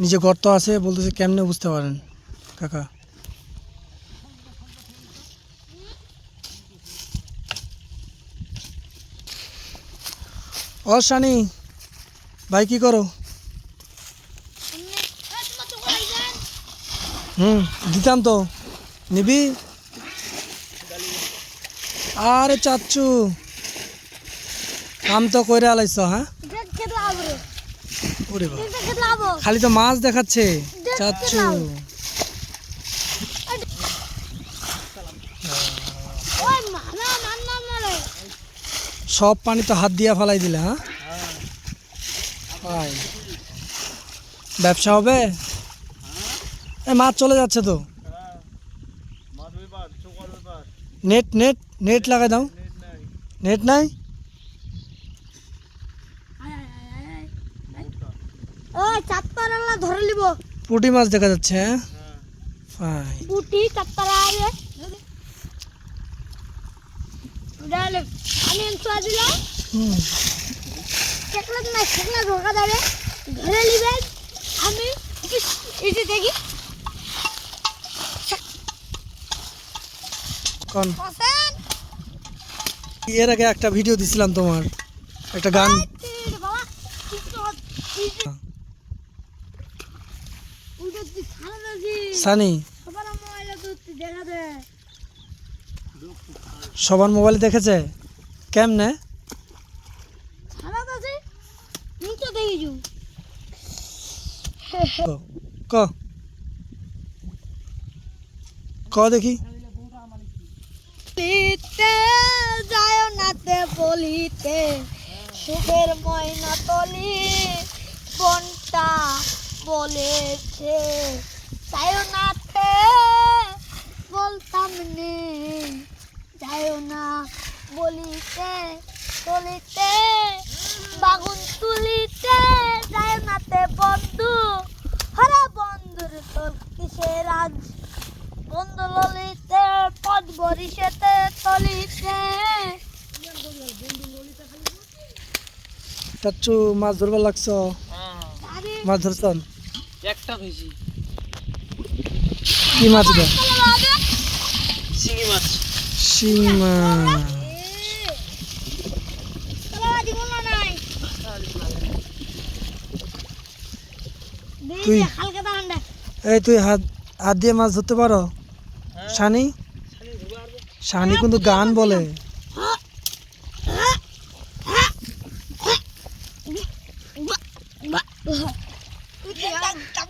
নিচে গর্ত আছে, বলতেছে কেমনে বুঝতে পারেন, কাকা? ও শানি, ভাই কি করো? হুম, দিতাম তো। নিবি? আরে চাচ্চু। কাম তো কইরা আলাইছ হ্যাঁ? ওরে খালি তো মাছ দেখাচ্ছে। চাচ্ছু সব পানি তো হাত দিয়া ফালাই দিলে হ্যাঁ? ব্যবসা হবে? মাছ চলে যাচ্ছে তো। নেট নেট নেট লাগাই দাও। নেট নাই? ও চাপ্তারা ধরে নিব। পুঁটি মাছ দেখা যাচ্ছে হ্যাঁ? পুটি ডালে আমি এনসা দিলাম হুম। চেকলা না ধরে নিবেন আমি ইস- এই যে দেখি। কোন? এর আগে একটা ভিডিও দিছিলাম তোমার। একটা গান। সানি। সবার মোবাইলে দেখেছে? কেমনে? ক। দেখি। বলিতে যায় নাতে বলিতে সুখের ময়না তলি বনটা বলেছে যায় নাতে বলতাম নে। যায় না বলিতে তলিতে বাগুন তুলিতে যায় নাতে বন্ধু। হরে বন্ধুর তোর কিসের আজ? বন্ধু ললিতে পদ বরিশেতে তলিতে। চাচ্ছু মাছ ধরবার লাগছ? মাছ ধরছন একটা হয়েছি কি মাছ গো চিংড়ি মাছ। শিং মাছ। তুই- এই তুই হাত হাত দিয়ে মাছ ধরতে পারো? শানি? শানি কিন্তু গান বলে।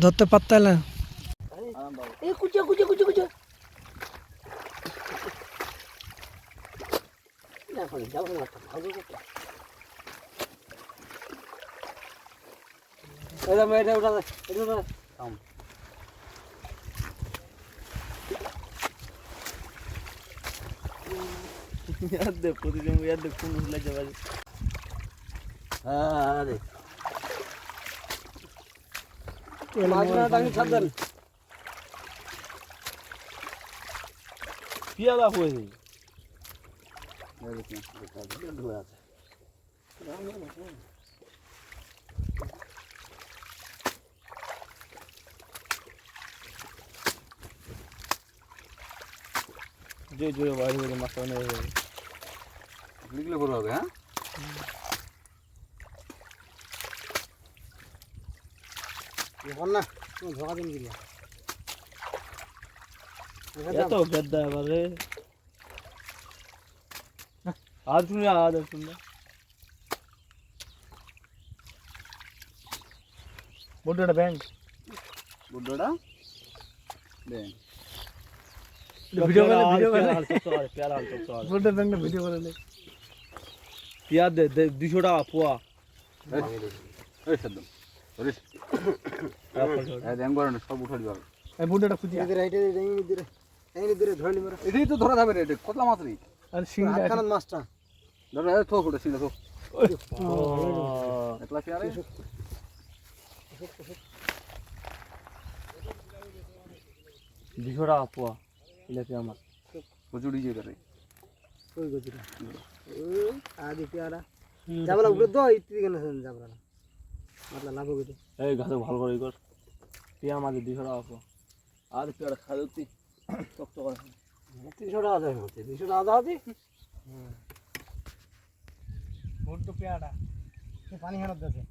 ধরতে পারতাই না এই কুচে কুচে কুচে কুচে এটা এটা ওটা এটা ওটা ইয়ার দে প্রতিদিন ইয়ার দে কোন উঠলে যাবে? আরে। মাছ না তাকে ছাড় দেন পিয়ালা হয়ে জোরে জোরে বাইরে মাছ যাবে লিখলে বড় হবে হ্যাঁ এখন না ধোকা দিন গিলা এত গদ্দা এবারে আর তুমি আওয়াজ শুনলে বড়টা ব্যাংক বুড্ডোটা দেন ভিডিও করে ভিডিও করে পেয়ারা আলু চপ চল বড়টা ব্যাংকটা ভিডিও করে নে পেঁয়াজ দে দুশো টাকা পোয়া। এটাই তো ধরা যাবে রে কতলা মাছ রে? মাছটা। ধরে থো ফুটে সিনা থো। একলা পেয়ারে? দুশো টাকা পোয়া। ইলাপি আমার? কচুড়ি যে করে কই গজিরা ওই আদি পেয়ারা যাবলা উপরে দো ইতি কেন যাবলা না। মাতলা লাভ গজি এই গাছে ভালো করে কর। পেঁয়া মাঝে দুশো টাকা পোয়া আর পেয়ারা দিচ্ছি চক চক আছে তিনশো টাকা দেয় হচ্ছে। দুশো টাকা দাও দি বড় পেয়ারা পানি হেনত দেছে